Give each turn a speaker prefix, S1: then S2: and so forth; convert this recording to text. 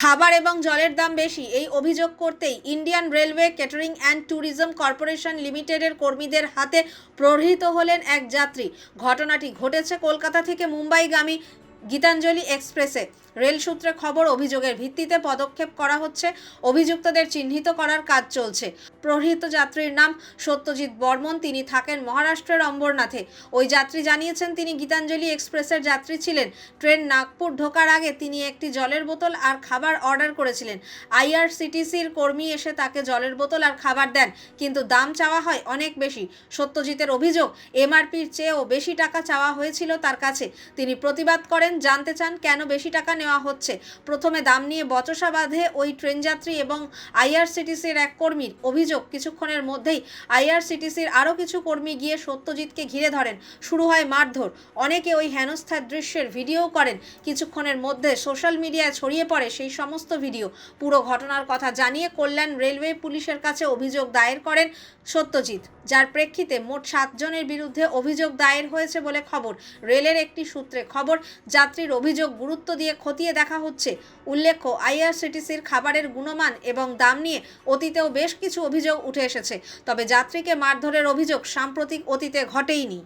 S1: খাবার এবং জলের দাম বেশি। এই অভিযোগ করতেই Indian railway catering and tourism corporation লিমিটেডের কর্মীদের হাতে প্রহৃত হলেন এক যাত্রী। ঘটনাটি ঘটেছে কলকাতা থেকে মুম্বাইগামী গীতাঞ্জলি এক্সপ্রেসে। রেল সূত্রে খবর, অভিযোগের ভিত্তিতে পদক্ষেপ করা হচ্ছে। অভিযুক্তদের চিহ্নিত করার কাজ চলছে। প্রহৃত যাত্রীর নাম সত্যজিৎ বর্মন। তিনি থাকেন মহারাষ্ট্রের অম্বরনাথে। ওই যাত্রী জানিয়েছেন, তিনি গীতাঞ্জলি এক্সপ্রেসের যাত্রী ছিলেন। ট্রেন নাগপুর ঢোকার আগে তিনি একটি জলের বোতল আর খাবার অর্ডার করেছিলেন। আইআরসিটিসির কর্মী এসে তাকে জলের বোতল আর খাবার দেন, কিন্তু দাম চাওয়া হয় অনেক বেশি। সত্যজিতের অভিযোগ, এমআরপির চেয়েও বেশি টাকা চাওয়া হয়েছিল তার কাছে। তিনি প্রতিবাদ করেন, জানতে চান কেন বেশি টাকা নেওয়া হচ্ছে। প্রথমে দাম নিয়ে বচসা বাঁধে ওই ট্রেন যাত্রী এবং আইআরসিটিসির এক কর্মীর অভিযোগ। কিছুক্ষণের মধ্যেই আইআরসিটিসির আরও কিছু কর্মী গিয়ে সত্যজিৎকে ঘিরে ধরেন। শুরু হয় মারধর। অনেকে ওই হেনস্থার দৃশ্যের ভিডিও করেন। কিছুক্ষণের মধ্যে সোশ্যাল মিডিয়ায় ছড়িয়ে পড়ে সেই সমস্ত ভিডিও। পুরো ঘটনার কথা জানিয়ে কল্যাণ রেলওয়ে পুলিশের কাছে অভিযোগ দায়ের করেন সত্যজিৎ, যার প্রেক্ষিতে মোট সাতজনের বিরুদ্ধে অভিযোগ দায়ের হয়েছে বলে খবর। রেলের একটি সূত্রে খবর, যাত্রীর অভিযোগ গুরুত্ব দিয়ে খতিয়ে দেখা হচ্ছে। উল্লেখ্য, আইআরসিটিসির খাবারের গুণমান এবং দাম নিয়ে অতীতেও বেশ কিছু অভিযোগ উঠে এসেছে। তবে যাত্রীকে মারধরের অভিযোগ সাম্প্রতিক অতীতে ঘটেইনি।